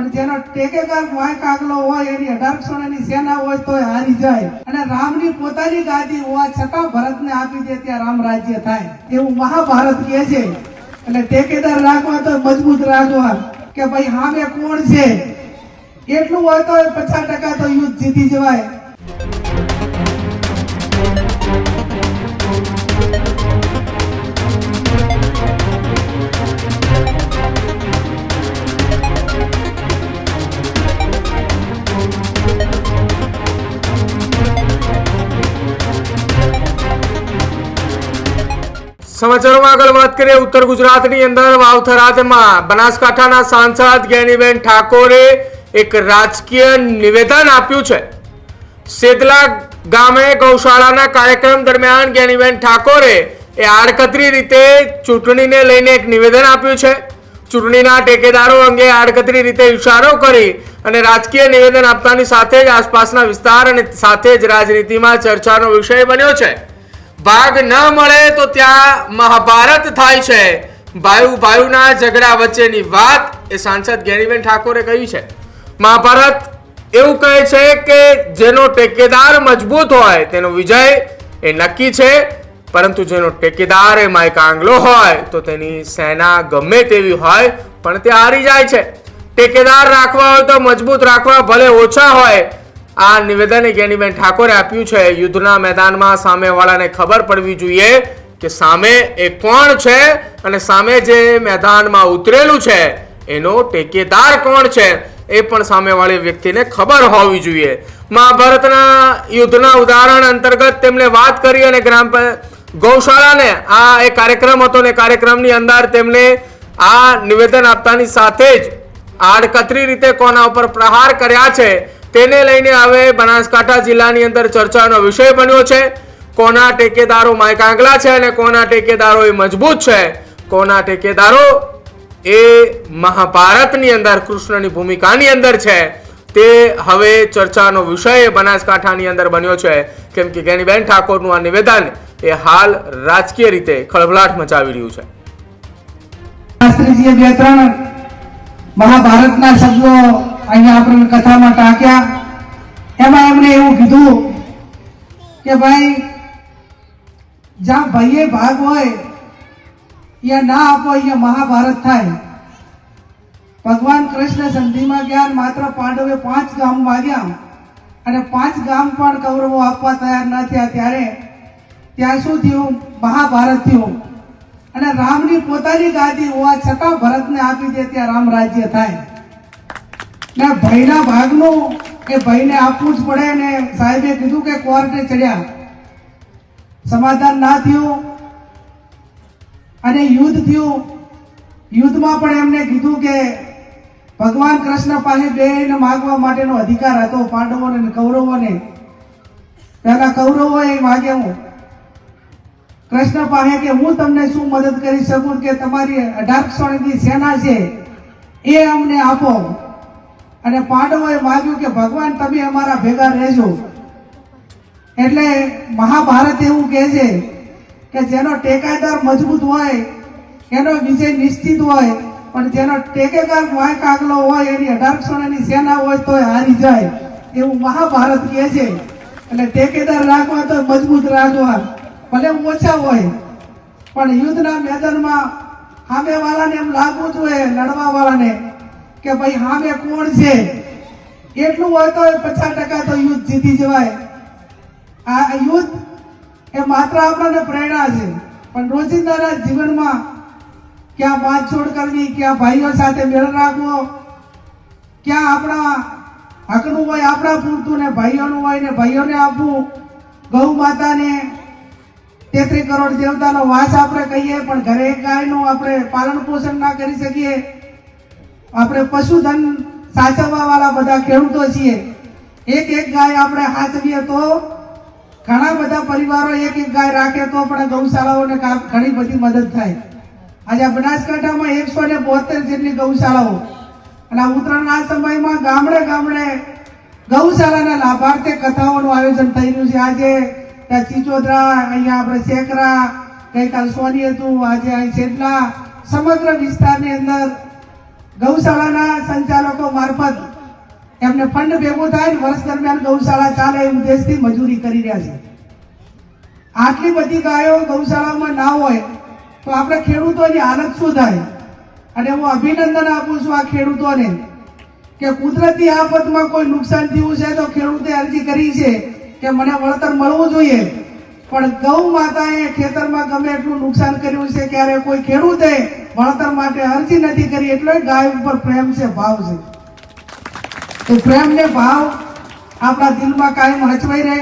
પણ જેનો ટેકેદાર વાય કાગલો હોય, એની અઢારસોની સેના હોય તો હારી જાય. અને રામની પોતાની ગાદી હોવા છતાં ભરતને આપી દે ત્યાં રામ રાજ્ય થાય. એવું મહાભારત કહે છે. એટલે ટેકેદાર રાખવા તો મજબૂત રાખવા કે ભાઈ, હામે કોણ છે? એટલું હોય તો પચાસ ટકા તો યુદ્ધ જીતી જવાય. સમાચારોમાં આગળ વાત કરીએ. ઉત્તર ગુજરાતની અંદર વાવથરાજમાં બનાસકાંઠાના સાંસદ જ્ઞાનીબેન ઠાકોરે એક રાજકીય નિવેદન આપ્યું છે. સેદલા ગામે ગૌશાળાના કાર્યક્રમ દરમિયાન જ્ઞાનીબેન ઠાકોરે એ આડકતરી રીતે ચૂંટણીને લઈને એક નિવેદન આપ્યું છે. ચૂંટણીના ટેકેદારો અંગે આડકતરી રીતે ઇશારો કરી અને રાજકીય નિવેદન આપતાની સાથે જ આસપાસના વિસ્તાર અને સાથે જ રાજનીતિમાં ચર્ચાનો વિષય બન્યો છે. ભાગ ન મળે તો ત્યાં મહાભારત થાય છે. ભાઈ ભાઈના ઝઘડા વચ્ચેની વાત એ સાંસદ ગેરીબેન ઠાકોરે કહી છે. મહાભારત એવું કહે છે કે જેનો ટેકેદાર મજબૂત હોય તેનો વિજય એ નક્કી છે, પરંતુ જેનો ટેકેદાર એ માઇક આંગલો હોય તો તેની સેના ગમે તેવી હોય, પણ તે હારી જાય છે. ટેકેદાર રાખવા હોય તો મજબૂત રાખવા ભલે ઓછા હોય આ નિવેદન જ્ઞાનીબેન ઠાકોરે આપ્યું છે. યુદ્ધના મેદાનમાં સામેવાળાને ખબર પડવી જોઈએ કે સામે એ કોણ છે અને સામે જે મેદાનમાં ઉતરેલું છે, એનો ટેકેદાર કોણ છે, એ પણ સામેવાળી વ્યક્તિને ખબર હોવી જોઈએ. મહાભારતના યુદ્ધના ઉદાહરણ અંતર્ગત તેમણે વાત કરી અને ગ્રામ ગૌશાળાને આ એ કાર્યક્રમ હતો ને કાર્યક્રમની અંદર તેમણે આ નિવેદન આપતાની સાથે જ આડકતરી રીતે કોના ઉપર પ્રહાર કર્યા છે તેને લઈને હવે બનાસકાંઠા જિલ્લાની અંદર ચર્ચાનો વિષય બન્યો છે. કોના ટેકેદારો માયકાંગલા છે અને કોના ટેકેદારો એ મજબૂત છે? કોના ટેકેદારો? એ મહાભારતની અંદર, કૃષ્ણની ભૂમિકાની અંદર છે. તે હવે ચર્ચાનો વિષય બનાસકાંઠાની અંદર બન્યો છે. કેમ કે ગેનીબેન ઠાકોરનું આ નિવેદન એ હાલ રાજકીય રીતે ખળભળાટ મચાવી રહ્યું છે. શાસ્ત્રીજીએ બે ત્રણ મહાભારતના શબ્દો અહીંયા આપણે કથામાં ટાંક્યા. એમાં એમણે એવું કીધું કે ભાઈ, જ્યાં ભાઈએ ભાગ હોય અહીંયા ના આપો, અહીંયા મહાભારત થાય. ભગવાન કૃષ્ણ સંધિમાં ગયા માત્ર પાંડવે પાંચ ગામ માગ્યા અને પાંચ ગામ પણ કૌરવો આપવા તૈયાર ન થયા ત્યારે ત્યાં શું થયું? મહાભારત થયું. અને રામની પોતાની ગાદી હોવા છતાં ભરતને આપી દે ત્યાં રામ રાજ્ય થાય. ને ભાઈના ભાગનું કે ભાઈને આપવું જ પડે ને સાહેબે કીધું કે કોર્ટે ચડ્યા. સમાધાન ના થયું અને યુદ્ધ થયું. યુદ્ધમાં પણ એમને કીધું કે ભગવાન કૃષ્ણ પાસે બેને માગવા માટેનો અધિકાર હતો, પાંડવોને અને કૌરવોને. પહેલા કૌરવોએ હું. કૃષ્ણ પાસે કે હું તમને શું મદદ કરી શકું કે તમારી અઢારસો સેના છે એ અમને આપો. અને પાંડવોએ માગ્યું કે, ભગવાન, તમે અમારા ભેગા રહેજો. એટલે મહાભારત એવું કહે છે કે, જેનો ટેકાદાર મજબૂત હોય, એનો વિજય નિશ્ચિત હોય, પણ જેનો ટેકેદાર વાય કાગલો હોય, એની અઢારસો એની સેના હોય તો હારી જાય. એવું મહાભારત કહે છે. એટલે ટેકેદાર રાખવા તો મજબૂત રાખવા, ભલે ઓછા હોય, પણ યુદ્ધના મેદાનમાં સામે વાળાને એમ લાગવું જોઈએ લડવા વાળાને કે ભાઈ સામે કોણ છે? એટલું હોય તો પચાસ ટકા તો યુદ્ધ જીતી જવાય. આ યુદ્ધ એ માત્ર આપણને પ્રેરણા છે. પણ રોજિંદાના જીવનમાં ક્યાં બાંધછોડ કરવી, ક્યાં ભાઈઓ સાથે મેળ રાખવો, ક્યાં આપણા હકનું હોય આપણા પૂરતું ને ભાઈઓનું હોય ને ભાઈઓને આપવું. ગૌ માતાને તેત્રી કરોડ દેવતાનો વાસ આપણે કહીએ, પણ ઘરે ગાયનું આપણે પાલન પોષણ ના કરી શકીએ. આપણે પશુધન સાચવવા વાળા બધા ખેડૂતો છીએ. એક એક ગાય આપણે સાચવીએ તો ઘણા બધા પરિવારો એક એક ગાય રાખે તો પણ ગૌશાળાઓને ઘણી બધી મદદ થાય. આજે બનાસકાંઠામાં એકસો ને બોતેર જેટલી ગૌશાળાઓ. અને આ ઉત્તરાયણના સમયમાં ગામડે ગામડે ગૌશાળાના લાભાર્થે કથાઓનું આયોજન થઈ રહ્યું છે. આજે ત્યાં ચિચોદરા, અહીંયા આપણે સેકરા, ગઈકાલ સોની હતું, આજે અહીં છેટલા સમગ્ર વિસ્તારની અંદર ગૌશાળાના સંચાલકો મારફત એમને ફંડ ભેગું થાય વર્ષ દરમિયાન ગૌશાળા ચાલે એ ઉદ્દેશથી મજૂરી કરી રહ્યા છે. આટલી બધી ગાયો ગૌશાળામાં ના હોય તો આપણે ખેડૂતોની હાલત શું થાય? અને હું અભિનંદન આપું છું આ ખેડૂતોને કે કુદરતી આફતમાં કોઈ નુકસાન થયું છે તો ખેડૂતે અરજી કરી છે કે મને વળતર મળવું જોઈએ. પણ ગૌ માતાએ ખેતરમાં ગમે એટલું નુકસાન કર્યું છે, ક્યારે કોઈ ખેડૂતે વળતર માટે અરજી નથી કરી, એટલે ગાય ઉપર પ્રેમ છે, ભાવ છે. તો પ્રેમ ને ભાવ આપણા દિલમાં કાયમ હચવાઈ રહે.